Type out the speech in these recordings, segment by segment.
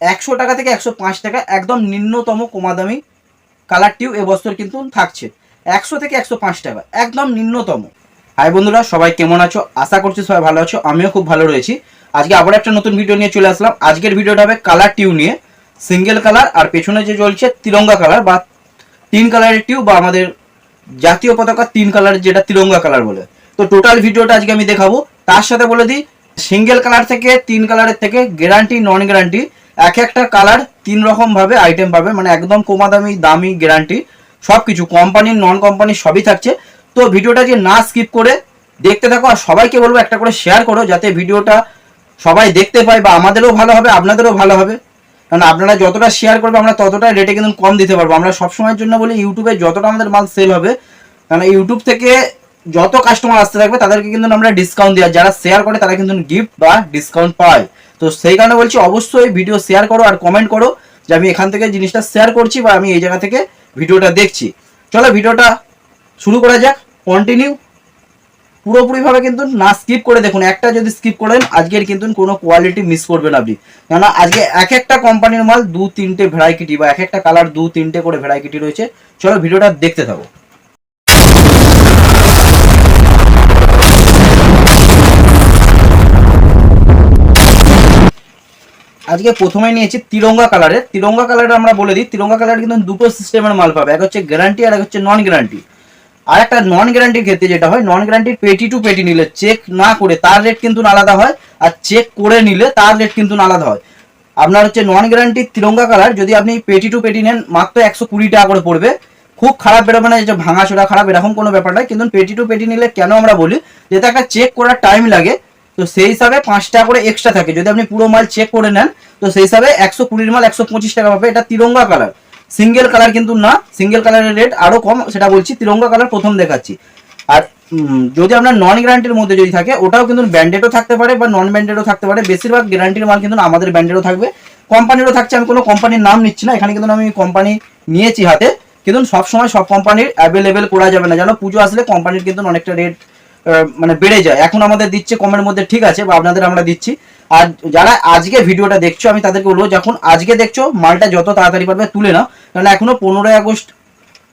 একশো টাকা থেকে একশো পাঁচ টাকা, একদম নিম্নতম কমাদামি কালার টিউব এবছর কিন্তু থাকছে। একশো থেকে একশো পাঁচ টাকা, একদম নিম্নতম। হাই বন্ধুরা, সবাই কেমন আছো? আশা করছি সবাই ভালো আছো, আমিও খুব ভালো রয়েছি। আজকে আবার একটা নতুন ভিডিও নিয়ে চলে আসলাম। আজকের ভিডিওটা হবে কালার টিউব নিয়ে। সিঙ্গেল কালার আর পেছনে যে চলছে তিরঙ্গা কালার বা তিন কালারের টিউব বা আমাদের জাতীয় পতাকা তিন কালারের যেটা তিরঙ্গা কালার বলে। তো টোটাল ভিডিওটা আজকে আমি দেখাবো। তার সাথে বলে দিই সিঙ্গেল কালার থেকে তিন কালারের থেকে গ্যারান্টি নন গ্যারান্টি এক একটা কালার তিন রকম ভাবে আইটেম পাবে মানে একদম কমা দামি দামি গ্যারান্টি সব কিছু কোম্পানির নন কোম্পানির সবই থাকছে। তো ভিডিওটা যে না স্কিপ করে দেখতে থাকো আর সবাইকে বলব একটা করে শেয়ার করো, যাতে ভিডিওটা সবাই দেখতে পায় বা আমাদেরও ভালো হবে, আপনাদেরও ভালো হবে। কারণ আপনারা যতটা শেয়ার করবে, আমরা ততটা রেটে কিন্তু কম দিতে পারব। আমরা সবসময়ের জন্য বলি ইউটিউবে যতটা আমাদের মাল সেল হবে, কারণ ইউটিউব থেকে যত কাস্টমার আসতে থাকবে, তাদেরকে কিন্তু আমরা ডিসকাউন্ট দেওয়া যারা শেয়ার করে, তারা কিন্তু গিফট বা ডিসকাউন্ট পায়। তো সেই কারণে বলছি অবশ্যই ভিডিও শেয়ার করো আর কমেন্ট করো যে আমি এখান থেকে জিনিসটা শেয়ার করছি বা আমি এই জায়গা থেকে ভিডিওটা দেখছি। চলো ভিডিওটা শুরু করা যাক কন্টিনিউ পুরোপুরিভাবে কিন্তু না স্কিপ করে দেখুন, একটা যদি স্কিপ করেন আজকের কিন্তু কোনো কোয়ালিটি মিস করবেন আপনি। কেননা আজকে এক একটা কোম্পানির মাল দু তিনটে ভ্যারাইটি বা এক একটা কালার দু তিনটে করে ভ্যারাইটি রয়েছে। চলো ভিডিওটা দেখতে থাকো। আজকে প্রথমে নিয়েছি তিরঙ্গা কালারের তিরঙ্গা কালারের আমরা বলে দিই, তিরঙ্গা কালার কিন্তু দুটো সিস্টেমের মাল পাবে। এক হচ্ছে গ্যারান্টি আর এক হচ্ছে নন গ্যারান্টি আর একটা নন গ্যারান্টির ক্ষেত্রে যেটা হয় নন গ্যারান্টির পেটি টু পেটি নিলে চেক না করে তার রেট কিন্তু আলাদা হয়, আর চেক করে নিলে তার রেট কিন্তু আলাদা হয়। আপনার হচ্ছে নন গ্যারান্টি তিরঙ্গা কালার যদি আপনি পেটি টু পেটি নেন, মাত্র একশো কুড়ি টাকা করে পড়বে। খুব খারাপ বেরোবে না যে ভাঙাচোরা খারাপ, এরকম কোনো ব্যাপার নয়। কিন্তু পেটি টু পেটি নিলে কেন আমরা বলি, যেটা একটা চেক করার টাইম লাগে তো সেই হিসাবে পাঁচ টাকা করে এক্সট্রা থাকে। যদি আপনি পুরো মাল চেক করে নেন, তো সেই হিসাবে একশো কুড়ির মাল একশো পঁচিশ টাকা পাবে। এটা তিরঙ্গা কালার সিঙ্গেল কালার কিন্তু না সিঙ্গেল কালারের রেট আরও কম, সেটা বলছি, তিরঙ্গা কালার প্রথম দেখাচ্ছি। আর যদি আপনার নন গ্যারান্টির মধ্যে যদি থাকে, ওটাও কিন্তু ব্যান্ডেডও থাকতে পারে বা নন ব্যান্ডেডও থাকতে পারে। বেশিরভাগ গ্যারান্টির মাল কিন্তু আমাদের ব্যান্ডেডও থাকবে। কোম্পানিরও থাকছে, আমি কোনো কোম্পানির নাম নিচ্ছি না, এখানে কিন্তু আমি কোম্পানি নিয়েছি হাতে। কিন্তু সবসময় সব কোম্পানির অ্যাভেলেবেল করা যাবে না। যেন পুজো আসলে কোম্পানির কিন্তু অনেকটা রেট মানে বেড়ে যায়। এখন আমাদের দিচ্ছে, কমের মধ্যে ঠিক আছে, বা আপনাদের আমরা দিচ্ছি। আর যারা আজকে ভিডিওটা দেখছ, আমি তাদেরকে বলব, যখন আজকে দেখছ, মালটা যত তাড়াতাড়ি পারবে তুলে নাও। কারণ এখনও পনেরোই আগস্ট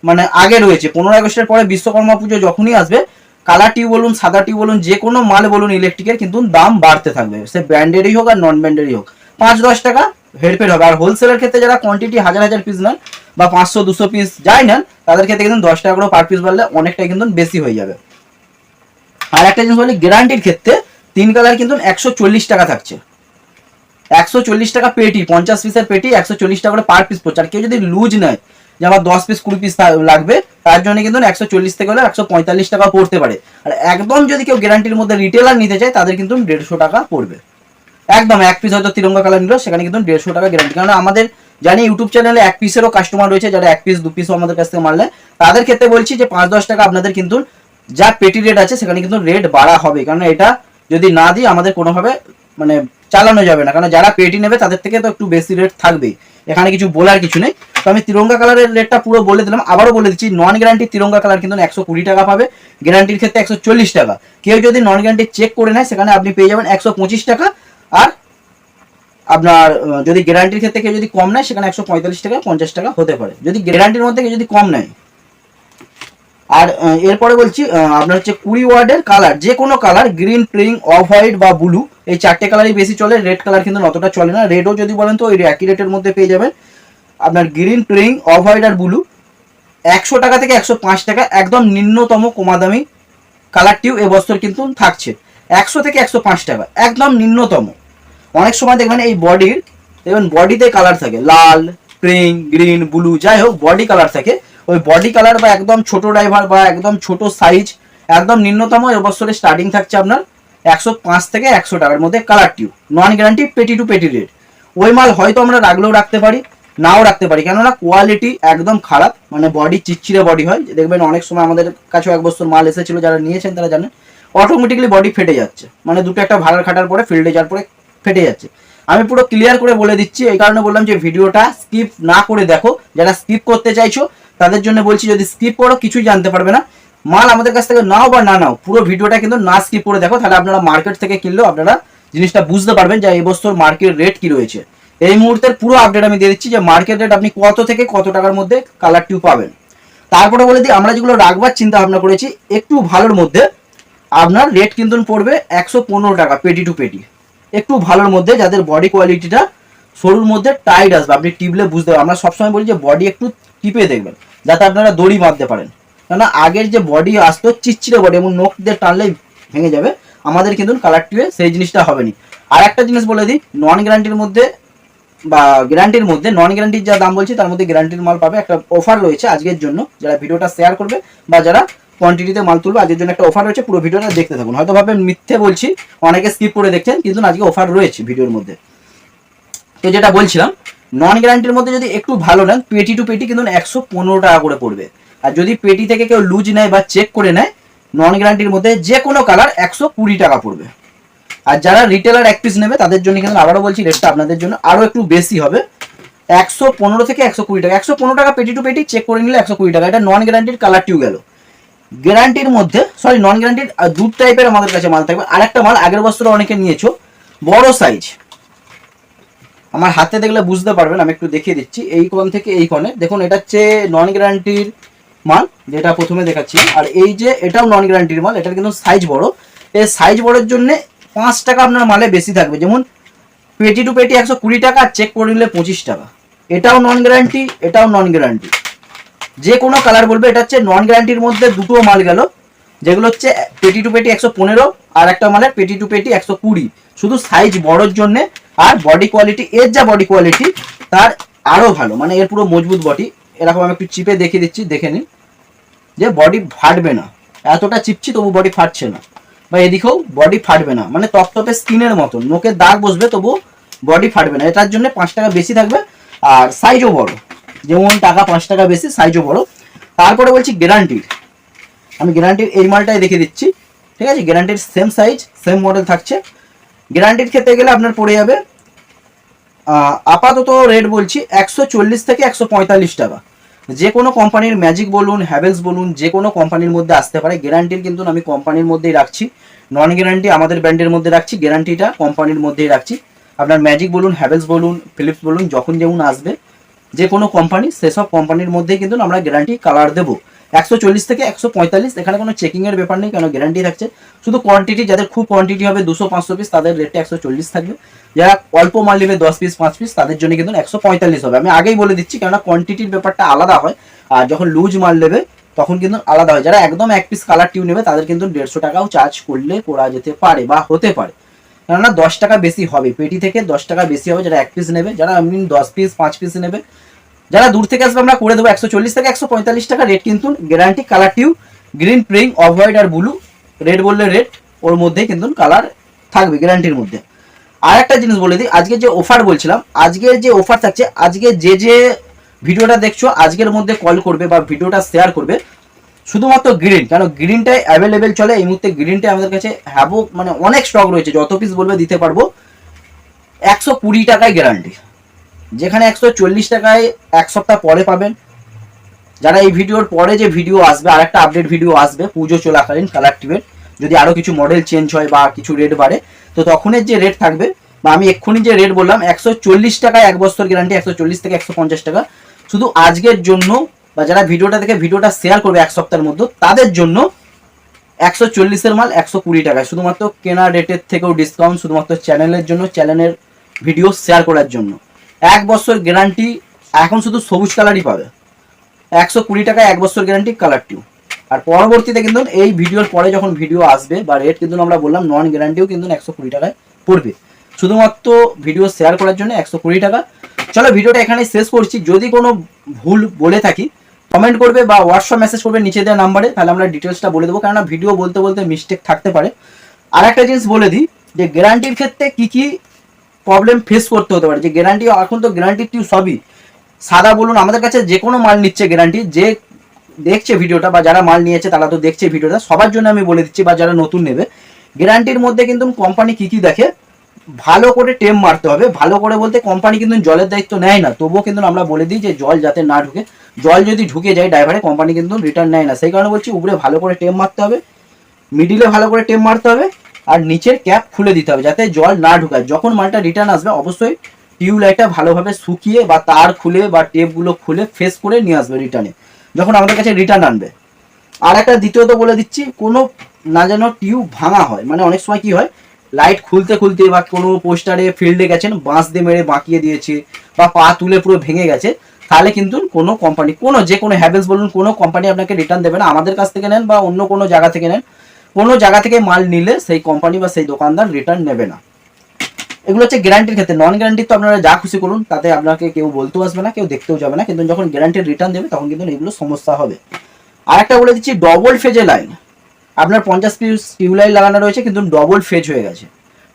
মানে আগে রয়েছে। পনেরোই আগস্টের পরে বিশ্বকর্মা পুজো যখনই আসবে, কালার টিউ বলুন, সাদা টিউ বলুন, যে কোনো মাল বলুন ইলেকট্রিকের কিন্তু দাম বাড়তে থাকবে। সে ব্র্যান্ডেরই হোক আর নন ব্র্যান্ডেরই হোক। পাঁচ দশ টাকা হেরফের হবে। আর হোলসেলের ক্ষেত্রে যারা কোয়ান্টিটি হাজার হাজার পিস নেন, বা পাঁচশো, দুশো পিস যাই নেন, তাদের ক্ষেত্রে কিন্তু দশ টাকা করে পার পিস বাড়লে অনেকটাই কিন্তু বেশি হয়ে যাবে। আর একটা জিনিস বলি গ্যারান্টির ক্ষেত্রে তিন কালার কিন্তু একশো চল্লিশ টাকা থাকছে। একশো চল্লিশ টাকা পেটি, পঞ্চাশ পিসের পেটি, একশো চল্লিশ টাকা করে পার পিস পড়ছে। আর কেউ যদি লুজ নেয়, যে আমার দশ পিস কুড়ি পিস লাগবে, তার জন্য কিন্তু একশো চল্লিশ থেকে হলে একশো পঁয়তাল্লিশ টাকা পড়তে পারে। আর একদম যদি কেউ গ্যারান্টির মধ্যে রিটেলার নিতে চায়, তাদের কিন্তু দেড়শো টাকা পড়বে। একদম এক পিস হয়তো তিরঙ্গা কালার নিল, সেখানে কিন্তু দেড়শো টাকা গ্যারান্টি কারণ আমাদের জানি ইউটিউব চ্যানেলে এক পিসেরও কাস্টমার রয়েছে, যারা এক পিস দু পিসও আমাদের কাছ থেকে মারলে তাদের ক্ষেত্রে বলছি যে পাঁচ দশ টাকা আপনাদের কিন্তু যা পেটি রেট আছে, সেখানে কিন্তু রেট বাড়া হবে। কারণ এটা যদি না দিই, আমাদের কোনোভাবে মানে চালানো যাবে না। কারণ যারা পেটি নেবে, তাদের থেকে তো একটু বেশি রেট থাকবেই। এখানে কিছু বলার কিছু নেই। তো আমি তিরঙ্গা কালারের রেটটা পুরো বলে দিলাম। আবারও বলে দিচ্ছি নন গ্যারান্টি তিরঙ্গা কালার কিন্তু একশো কুড়ি টাকা পাবে। গ্যারান্টির ক্ষেত্রে একশো চল্লিশ টাকা। কেউ যদি নন গ্যারান্টি চেক করে নেয়, সেখানে আপনি পেয়ে যাবেন একশো পঁচিশ টাকা। আর আপনার যদি গ্যারান্টির ক্ষেত্রে কেউ যদি কম নেয়, সেখানে একশো পঁয়তাল্লিশ টাকা, পঞ্চাশ টাকা হতে পারে। যদি গ্যারান্টির মধ্যে কেউ যদি কম নেয় আর এরপরে বলছি আপনার হচ্ছে কুড়ি ওয়ার্ডের কালার যে কোনো colour green pink off white বা ব্লু এই চারটে কালারই বেশি চলে রেড কালার কিন্তু অতটা চলে না রেডও যদি বলেন তো ওই একই রেটের মধ্যে পেয়ে যাবেন। আপনার গ্রিন পিঙ্ক অফ হোয়াইট আর ব্লু একশো টাকা থেকে একশো পাঁচ টাকা, একদম নিম্নতম কমাদামি কালার টিউ এবছর কিন্তু থাকছে, একশো থেকে একশো পাঁচ টাকা, একদম নিম্নতম। অনেক সময় দেখবেন এই বডির দেখবেন বডিতে কালার থাকে, লাল পিঙ্ক গ্রিন ব্লু যাই হোক বডি কালার থাকে ওই বডি কালার বা একদম ছোট ড্রাইভার বা একদম ছোট সাইজ একদম নিম্নতম এবছরে স্টার্টিং থাকছে আপনার একশো পাঁচ থেকে একশো টাকার মধ্যে কালার টিউব নন গ্যারান্টি পেটি টু পেটি রেট ওই মাল হয়তো আমরা রাখলেও রাখতে পারি, নাও রাখতে পারি, কেননা কোয়ালিটি একদম খারাপ মানে বডি চিচ্ছিরে বডি হয়। দেখবেন অনেক সময় আমাদের কাছেও এক বছর মাল এসেছিল, যারা নিয়েছেন তারা জানেন অটোমেটিক্যালি বডি ফেটে যাচ্ছে। মানে দুটো একটা ভাড়ার খাটার পরে ফিল্ডে যাওয়ার পরে ফেটে যাচ্ছে। আমি পুরো ক্লিয়ার করে বলে দিচ্ছি, এই কারণে বললাম যে ভিডিওটা স্কিপ না করে দেখো। যারা স্কিপ করতে চাইছো তাদের জন্য বলছি, যদি স্কিপ করো, কিছুই জানতে পারবে না। মাল আমাদের কাছ থেকে নাও বা না নাও, পুরো ভিডিওটা কিন্তু না স্কিপ করে দেখো। তাহলে আপনারা মার্কেট থেকে কিনলেও আপনারা জিনিসটা বুঝতে পারবেন যে এবছর মার্কেট রেট কি রয়েছে। এই মুহূর্তের পুরো আপডেট আমি দিয়ে দিচ্ছি যে মার্কেট রেট আপনি কত থেকে কত টাকার মধ্যে কালার টিউব পাবেন। তারপরে বলে দিই, আমরা যেগুলো রাখবার চিন্তা ভাবনা করেছি, একটু ভালোর মধ্যে আপনার রেট কিন্তু পড়বে একশো পনেরো টাকা, পেটি টু পেটি। একটু ভালোর মধ্যে যাদের বডি কোয়ালিটিটা সরুর মধ্যে টাইট আসবে, আপনি টিপলে বুঝতে পারবেন। আমরা সবসময় বলি যে বডি একটু টিপে দেখবেন? যাতে আপনারা দড়ি বাঁধতে পারেন। কেননা আগের যে বডি আসতো চিচ্ছিরে বডি এবং নখ দিয়ে টানলেই ভেঙে যাবে। আমাদের কিন্তু কালার টিপে সেই জিনিসটা হবে না আর একটা জিনিস বলে দিই নন গ্যারান্টির মধ্যে বা গ্যারান্টির মধ্যে নন গ্যারান্টির যা দাম বলছি, তার মধ্যে গ্যারান্টির মাল পাবে। একটা অফার রয়েছে আজকের জন্য। যারা ভিডিওটা শেয়ার করবে বা যারা কোয়ান্টিটিতে মাল তুলবে, আজকের জন্য একটা অফার রয়েছে, পুরো ভিডিওটা দেখতে থাকুন। হয়তো ভাবে মিথ্যে বলছি, অনেকে স্কিপ করে দেখছেন, কিন্তু আজকে অফার রয়েছে ভিডিওর মধ্যে। তো যেটা বলছিলাম নন গ্যারান্টির মধ্যে যদি একটু ভালো নেন, পেটি টু পেটি কিন্তু একশো পনেরো টাকা করে পড়বে। আর যদি পেটি থেকে কেউ লুজ নেয় বা চেক করে নেয় নন গ্যারান্টির মধ্যে যে কোনো কালার একশো কুড়ি টাকা পড়বে। আর যারা রিটেলার এক পিস নেবে, তাদের জন্য কিন্তু আবারও বলছি রেটটা আপনাদের জন্য আরও একটু বেশি হবে। একশো পনেরো থেকে একশো কুড়ি টাকা। একশো পনেরো টাকা পেটি টু পেটি চেক করে নিলে একশো কুড়ি টাকা। এটা নন গ্যারান্টির কালার টিউ গেল। গ্যারান্টির মধ্যে সরি নন গ্যারান্টির দু টাইপের আমাদের কাছে মাল থাকবে। আর একটা মাল আগের বছর অনেকে নিয়েছো, বড় সাইজ আমার হাতে দেখলে বুঝতে পারবেন, আমি একটু দেখিয়ে দিচ্ছি। এই কোণ থেকে এই কোণে, দেখুন, এটা হচ্ছে নন গ্যারান্টির মাল যেটা প্রথমে দেখাচ্ছি। আর এই যে, এটাও নন গ্যারান্টির মাল এটার কিন্তু সাইজ বড়। এই সাইজ বড়ের জন্য পাঁচ টাকা আপনার মালে বেশি থাকবে। যেমন পেটি টু পেটি একশো কুড়ি টাকা চেক করে নিলে পঁচিশ টাকা। এটাও নন গ্যারান্টি এটাও নন গ্যারান্টি যে কোনো কালার বলবে, এটা হচ্ছে নন গ্যারান্টির মধ্যে দুটো মাল গেল। যেগুলো হচ্ছে পেটি টু পেটি একশো পনেরো, আর একটা মালের পেটি টু পেটি একশো কুড়ি। শুধু সাইজ বড়োর জন্যে আর বডি কোয়ালিটি এর যা বডি কোয়ালিটি তার আরও ভালো। মানে এর পুরো মজবুত বডি এরকম আমি একটু চিপে দেখিয়ে দিচ্ছি, দেখে নিন। যে বডি ফাটবে না। এতটা চিপছি, তবু বডি ফাটছে না। বা এদিকেও বডি ফাটবে না। মানে তপতপে স্কিনের মতন। নোকের দাগ বসবে, তবু বডি ফাটবে না। এটার জন্য পাঁচ টাকা বেশি থাকবে। আর সাইজও বড়। যেমন টাকা পাঁচ টাকা বেশি সাইজও বড়। তারপরে বলছি গ্যারান্টির আমি গ্যারান্টির এই মালটাই দেখে দিচ্ছি। ঠিক আছে? গ্যারান্টির সেম সাইজ সেম মডেল থাকছে। গ্যারান্টির ক্ষেত্রে গেলে আপনার পড়ে যাবে আপাতত রেট বলছি একশো চল্লিশ থেকে একশো পঁয়তাল্লিশ টাকা। যে কোনো কোম্পানির ম্যাজিক বলুন হ্যাভেলস বলুন, যে কোনো কোম্পানির মধ্যে আসতে পারে। গ্যারান্টির কিন্তু আমি কোম্পানির মধ্যেই রাখছি। নন গ্যারান্টি আমাদের ব্র্যান্ডের মধ্যে রাখছি গ্যারান্টিটা কোম্পানির মধ্যেই রাখছি। আপনার ম্যাজিক বলুন হ্যাভেলস বলুন ফিলিপস বলুন, যখন যেমন আসবে, যে কোনো কোম্পানি সেসব কোম্পানির মধ্যেই কিন্তু আমরা গ্যারান্টি কালার দেবো। একশো চল্লিশ থেকে একশো পঁয়তাল্লিশ, এখানে কোনো চেকিংয়ের ব্যাপার নেই, কেন গ্যারান্টি থাকছে। শুধু কোয়ান্টিটি যাদের খুব কোয়ান্টিটি হবে, দুশো পাঁচশো পিস তাদের রেটটা একশো চল্লিশ থাকবে। যারা অল্প মাল নেবে, দশ পিস পাঁচ পিস তাদের জন্য কিন্তু একশো পঁয়তাল্লিশ হবে। আমি আগেই বলে দিচ্ছি, কেননা কোয়ান্টিটির ব্যাপারটা আলাদা হয়, আর যখন লুজ মাল নেবে, তখন কিন্তু আলাদা হয়। যারা একদম এক পিস কালার টিউ নেবে, তাদের কিন্তু দেড়শো টাকাও চার্জ করলে করা যেতে পারে বা হতে পারে। কেননা দশ টাকা বেশি হবে, পেটি থেকে দশ টাকা বেশি হবে যারা এক পিস নেবে, যারা এমনি দশ পিস পাঁচ পিস নেবে যারা দূর থেকে আসবে, আমরা করে দেবো একশো চল্লিশ থেকে একশো পঁয়তাল্লিশ টাকা রেট কিন্তু গ্যারান্টি কালার টিউ গ্রিন প্রিং অফ হোয়াইট আর ব্লু রেড বললে রেড ওর মধ্যে কিন্তু কালার থাকবে গ্যারান্টির মধ্যে। আর একটা জিনিস বলে দিই, আজকে যে অফার বলছিলাম, আজকে যে অফার থাকছে, আজকে যে যে ভিডিওটা দেখছ, আজকের মধ্যে কল করবে বা ভিডিওটা শেয়ার করবে, শুধুমাত্র গ্রিন কেন গ্রিনটাই অ্যাভেলেবেল চলে, এই মুহূর্তে গ্রিনটাই আমাদের কাছে হ্যাবো মানে অনেক স্টক রয়েছে, যত পিস বলবে দিতে পারব। একশো কুড়ি টাকায় গ্যারান্টি যেখানে একশো চল্লিশ টাকায় এক সপ্তাহ পরে পাবেন। যারা এই ভিডিওর পরে যে ভিডিও আসবে আর একটা আপডেট ভিডিও আসবে, পুজো চলাকালীন কালার টিভের যদি আরও কিছু মডেল চেঞ্জ হয় বা কিছু রেট বাড়ে, তো তখনের যে রেট থাকবে, বা আমি এক্ষুনি যে রেট বললাম, একশো চল্লিশ টাকায় এক বছর গ্যারান্টি একশো চল্লিশ থেকে একশো পঞ্চাশ টাকা। শুধু আজকের জন্য, বা যারা ভিডিওটা দেখে ভিডিওটা শেয়ার করবে এক সপ্তাহের মধ্যে, তাদের জন্য একশো চল্লিশের মাল একশো কুড়ি টাকায়। শুধুমাত্র কেনা রেটের থেকেও ডিসকাউন্ট শুধুমাত্র চ্যানেলের জন্য চ্যানেলের ভিডিও শেয়ার করার জন্য। এক বছর গ্যারান্টি এখন শুধু সবুজ কালারই পাবে। একশো কুড়ি টাকায় এক বছর গ্যারান্টি কালার আর পরবর্তীতে কিন্তু এই ভিডিওর পরে যখন ভিডিও আসবে বা রেট কিন্তু আমরা বললাম নন গ্যারান্টিও কিন্তু একশো কুড়ি টাকায় পড়বে। শুধুমাত্র ভিডিও শেয়ার করার জন্য একশো কুড়ি টাকা। চলো ভিডিওটা এখানে শেষ করছি। যদি কোনো ভুল বলে থাকি কমেন্ট করবে বা হোয়াটসঅ্যাপ মেসেজ করবে নিচে দেওয়া নাম্বারে তাহলে আমরা ডিটেলসটা বলে দেবো। কেননা ভিডিও বলতে বলতে মিস্টেক থাকতে পারে। আর একটা জিনিস বলে দিই, যে গ্যারান্টির ক্ষেত্রে কি কি প্রবলেম ফেস করতে হতে পারে। যে গ্যারান্টি এখন তো গ্যারান্টি টিউ সবই। সাদা বলুন, আমাদের কাছে যে কোনো মাল নিচ্ছে গ্যারান্টি যে দেখছে ভিডিওটা বা যারা মাল নিয়েছে তারা তো দেখছে ভিডিওটা, সবার জন্য আমি বলে দিচ্ছি বা যারা নতুন নেবে গ্যারান্টির মধ্যে কিন্তু কোম্পানি কি কি দেখে, ভালো করে টেম মারতে হবে। ভালো করে বলতে কোম্পানি কিন্তু জলের দায়িত্ব নেয় না। তবুও কিন্তু আমরা বলে দিই যে জল যাতে না ঢুকে, জল যদি ঢুকে যায় ড্রাইভারে কোম্পানি কিন্তু রিটার্ন নেয় না। সেই কারণে বলছি, উপরে ভালো করে টেম মারতে হবে মিডিলে ভালো করে টেম মারতে হবে। আর নিচের ক্যাপ খুলে দিতে হবে যাতে জল না ঢুকায়। যখন মালটা রিটার্ন আসবে, অবশ্যই টিউব লাইটটা ভালোভাবে শুকিয়ে বা তার খুলে বা টেপগুলো খুলে ফেস করে নিয়ে আসবে রিটার্নে যখন আমাদের কাছে রিটার্ন আনবে। আর একটা দ্বিতীয়ত বলে দিচ্ছি, কোনো না যেন টিউব ভাঙা হয়। মানে অনেক সময় কি হয় লাইট খুলতে খুলতে বা কোনো পোস্টারে ফিল্ডে গেছেন, বাঁশ দিয়ে মেরে বাঁকিয়ে দিয়েছে বা পা তুলে পুরো ভেঙে গেছে, তাহলে কিন্তু কোনো কোম্পানি কোনো যে কোনো হ্যাভেলস বলুন, কোনো কোম্পানি আপনাকে রিটার্ন দেবে না। আমাদের কাছ থেকে নেন বা অন্য কোনো জায়গা থেকে নেন। কোনো জায়গা থেকে মাল নিলে সেই কোম্পানি বা সেই দোকানদার রিটার্ন নেবে না। এগুলো হচ্ছে গ্যারান্টির ক্ষেত্রে। নন গ্যারান্টির তো আপনারা যা খুশি করুন, তাতে আপনাকে কেউ বলতেও আসবে না, কেউ দেখতেও যাবে না, কিন্তু যখন গ্যারান্টির রিটার্ন দেবে, তখন কিন্তু এগুলো সমস্যা হবে। আর একটা বলে দিচ্ছি ডবল ফেজে লাইন আপনার পঞ্চাশ পিস টিউবলাইট লাগানো রয়েছে, কিন্তু ডবল ফেজ হয়ে গেছে।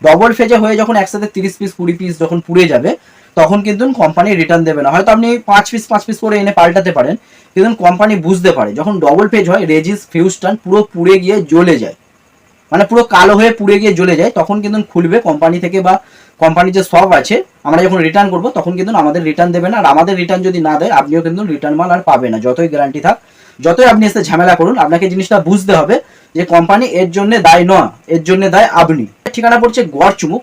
ডবল ফেজে হয়ে যখন একসাথে তিরিশ পিস কুড়ি পিস যখন পুড়ে যাবে তখন কিন্তু কোম্পানি রিটার্ন দেবে না। হয়তো আপনি পাঁচ পিস পাঁচ পিস করে এনে পাল্টাতে পারেন, কিন্তু কোম্পানি বুঝতে পারে। যখন ডবল ফেজ হয় রেজিস ফিউজটান পুরো পুড়ে গিয়ে জ্বলে যায়। মানে পুরো কালো হয়ে পুড়ে গিয়ে জ্বলে যায়, তখন কিন্তু খুলবে কোম্পানি থেকে বা কোম্পানির যে সব আছে, আমরা যখন রিটার্ন করব, তখন কিন্তু আমাদের রিটার্ন দেবে না। আর আমাদের রিটার্ন যদি না দেয়, আপনিও কিন্তু রিটার্ন মাল আর পাবে না, যতই গ্যারান্টি থাক। যতই আপনি এসে ঝামেলা করুন, আপনাকে জিনিসটা বুঝতে হবে যে কোম্পানি এর জন্য দায় নয়, এর জন্য দায় আপনি। ঠিকানা পড়ছে গড়চুমুক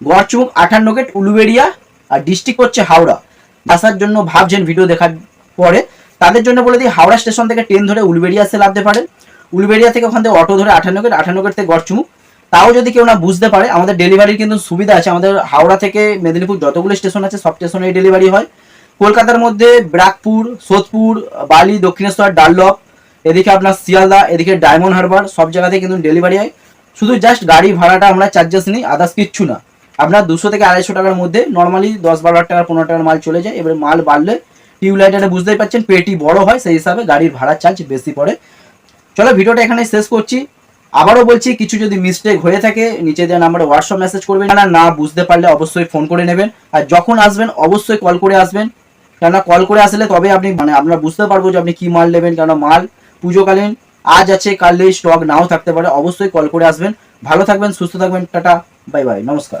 গড়চুমুক আঠান্ন গেট উলুবেড়িয়া আর ডিস্ট্রিক্ট হচ্ছে হাওড়া। আসার জন্য ভাবছেন ভিডিও দেখার পরে। তাদের জন্য বলে দিই, হাওড়া স্টেশন থেকে ট্রেন ধরে উলুবেড়িয়া এসে নামতে পারেন উলুবেড়িয়া থেকে ওখান থেকে অটো ধরে আঠান্ন গেট আঠান্ন থেকে গড়চুমুক। তাও যদি কেউ না বুঝতে পারে, আমাদের ডেলিভারির কিন্তু সুবিধা আছে। আমাদের হাওড়া থেকে মেদিনীপুর যতগুলো স্টেশন আছে, সব স্টেশনে ডেলিভারি হয়। কলকাতার মধ্যে ব্রাকপুর, সোদপুর, বালি, দক্ষিণেশ্বর, ডাল্লপ, এদিকে আপনার শিয়ালদা, এদিকে ডায়মন্ড হারবার, সব জায়গাতে কিন্তু ডেলিভারি হয়। শুধু জাস্ট গাড়ি ভাড়াটা আমরা চার্জেস নিই আদার্স কিচ্ছু না। আপনার দুশো থেকে আড়াইশো টাকার মধ্যে নর্মালি দশ বারো হাজার টাকার পনেরো টাকার মাল চলে যায়। এবার মাল বাড়লে টিউবলাইটারে বুঝতেই পারছেন পেটি বড় হয়, সেই হিসাবে গাড়ির ভাড়া চার্জ বেশি পড়ে। চলো ভিডিওটা এখানে শেষ করছি। আবারও বলছি, কিছু যদি মিস্টেক হয়ে থাকে, নিচে দেওয়া নাম্বারে হোয়াটসঅ্যাপ মেসেজ করবেন। না না বুঝতে পারলে অবশ্যই ফোন করে নেবেন। আর যখন আসবেন, অবশ্যই কল করে আসবেন। কেননা কল করে আসলে তবে আপনি মানে আমরা বুঝতে পারব যে আপনি কি মাল নেবেন। কেননা মাল পুজোকালীন, আজ আছে, কাল স্টক নাও থাকতে পারে। অবশ্যই কল করে আসবেন। ভালো থাকবেন, সুস্থ থাকবেন, টাটা বাই বাই নমস্কার।